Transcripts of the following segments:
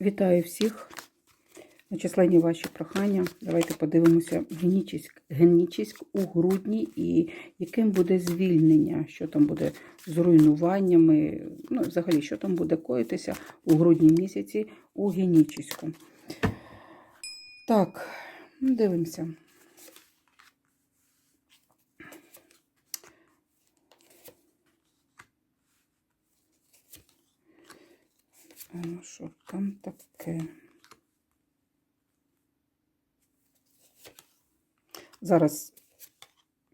Вітаю всіх. На численні ваші прохання. Давайте подивимося Генічиськ у грудні і яким буде звільнення, що там буде з руйнуваннями, ну, взагалі, що там буде коїтися у грудні місяці у Генічиську. Так, дивимося. А Ну, що там таке? Зараз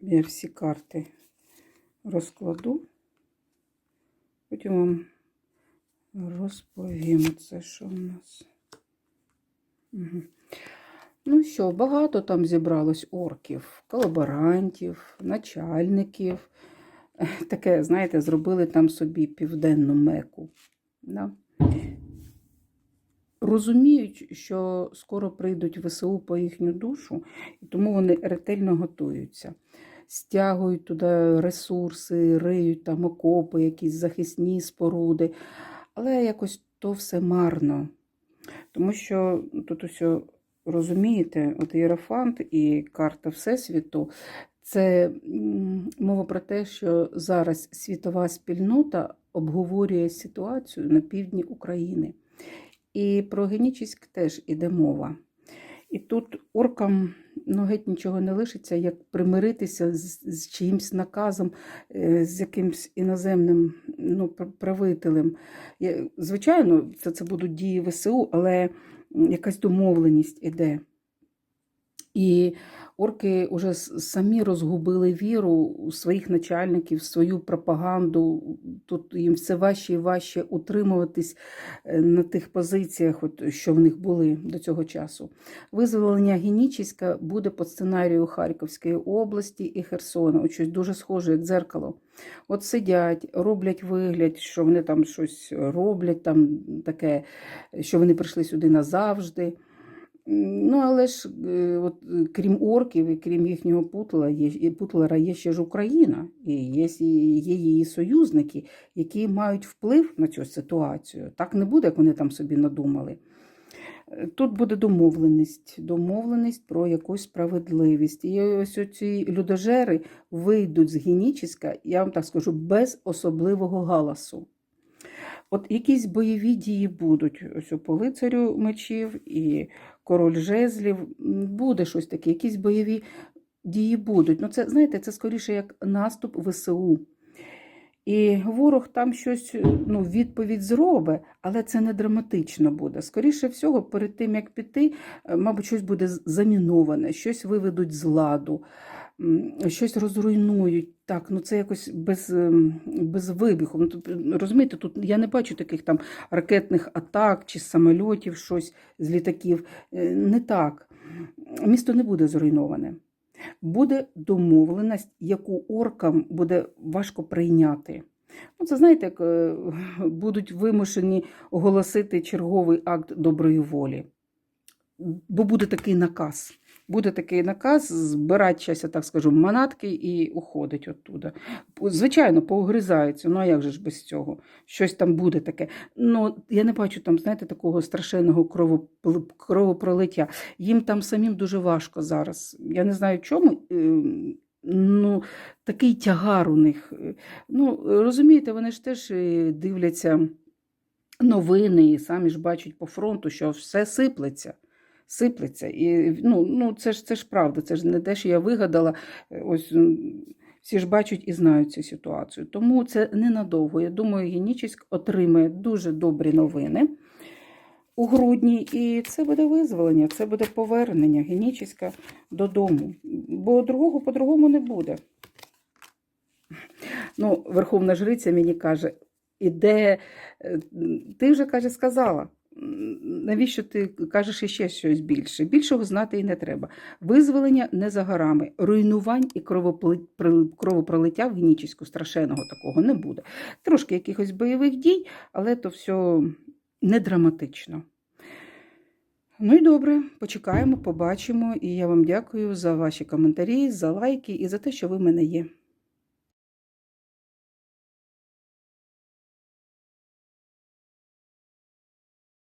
я всі карти розкладу, потім вам розповім це, що в нас. Угу. Ну що, багато там зібралось орків, колаборантів, начальників. Таке, знаєте, зробили там собі південну меку. Да? Розуміють, що скоро прийдуть ВСУ по їхню душу, і тому вони ретельно готуються. Стягують туди ресурси, риють там окопи, якісь захисні споруди. Але якось то все марно. Тому що тут усе розумієте, от Єрофант і карта Всесвіту це мова про те, що зараз світова спільнота обговорює ситуацію на півдні України. І про Генічіськ теж іде мова. І тут оркам ну, геть нічого не лишиться, як примиритися з, з чиїмсь наказом, з якимсь іноземним ну, правителем. Звичайно, це, це будуть дії ВСУ, але якась домовленість іде. І орки вже самі розгубили віру у своїх начальників, свою пропаганду. Тут їм все важче і важче утримуватись на тих позиціях, от, що в них були до цього часу. Визволення Генічіська буде по сценарію Харківської області і Херсона. От щось дуже схоже, як дзеркало. От сидять, роблять вигляд, що вони там щось роблять, там таке, що вони прийшли сюди назавжди. Ну, але ж, от, крім орків і крім їхнього путла, є, путлера, є ще ж Україна, і є, є її союзники, які мають вплив на цю ситуацію. Так не буде, як вони там собі надумали. Тут буде домовленість, домовленість про якусь справедливість. І ось ці людожери вийдуть з Генічіська, я вам так скажу, без особливого галасу. От якісь бойові дії будуть ось по лицарю мечів і король жезлів, буде щось таке, якісь бойові дії будуть. Ну, це, знаєте, це скоріше як наступ ВСУ. І ворог там щось, ну, відповідь зробить, але це не драматично буде. Скоріше всього, перед тим, як піти, мабуть, щось буде заміноване, щось виведуть з ладу, щось розруйнують. Так, ну це якось без без вибуху. Ну, розумієте, тут я не бачу таких там ракетних атак чи самольотів, щось з літаків. Не так. Місто не буде зруйноване. Буде домовленість, яку оркам буде важко прийняти. Ну, Це знаєте, як будуть вимушені оголосити черговий акт доброї волі. Бо буде такий наказ. Буде такий наказ збирати щось, я так скажу, манатки і уходить оттуда. Звичайно, поугризаються, ну а як же ж без цього? Щось там буде таке. Ну, Я не бачу там, знаєте, такого страшенного кровопролиття. Їм там самим дуже важко зараз. Я не знаю чому. Ну, Такий тягар у них. Ну, Розумієте, вони ж теж дивляться новини і самі ж бачать по фронту, що все сиплеться сиплеться. І ну, ну це ж це ж правда, це ж не те, що я вигадала. Ось всі ж бачать і знають цю ситуацію. Тому це ненадовго. Я думаю, Генічіськ отримає дуже добрі новини у грудні, і це буде визволення, це буде повернення Генічіська додому. Бо другого по-другому не буде. Ну, Верховна Жриця мені каже, іде, ти вже каже, сказала навіщо ти кажеш іще щось більше? Більшого знати і не треба. Визволення не за горами, руйнувань і кровопролиття в Генічіську страшенного такого не буде. Трошки якихось бойових дій, але то все не драматично. Ну і добре, почекаємо, побачимо. І я вам дякую за ваші коментарі, за лайки і за те, що ви в мене є.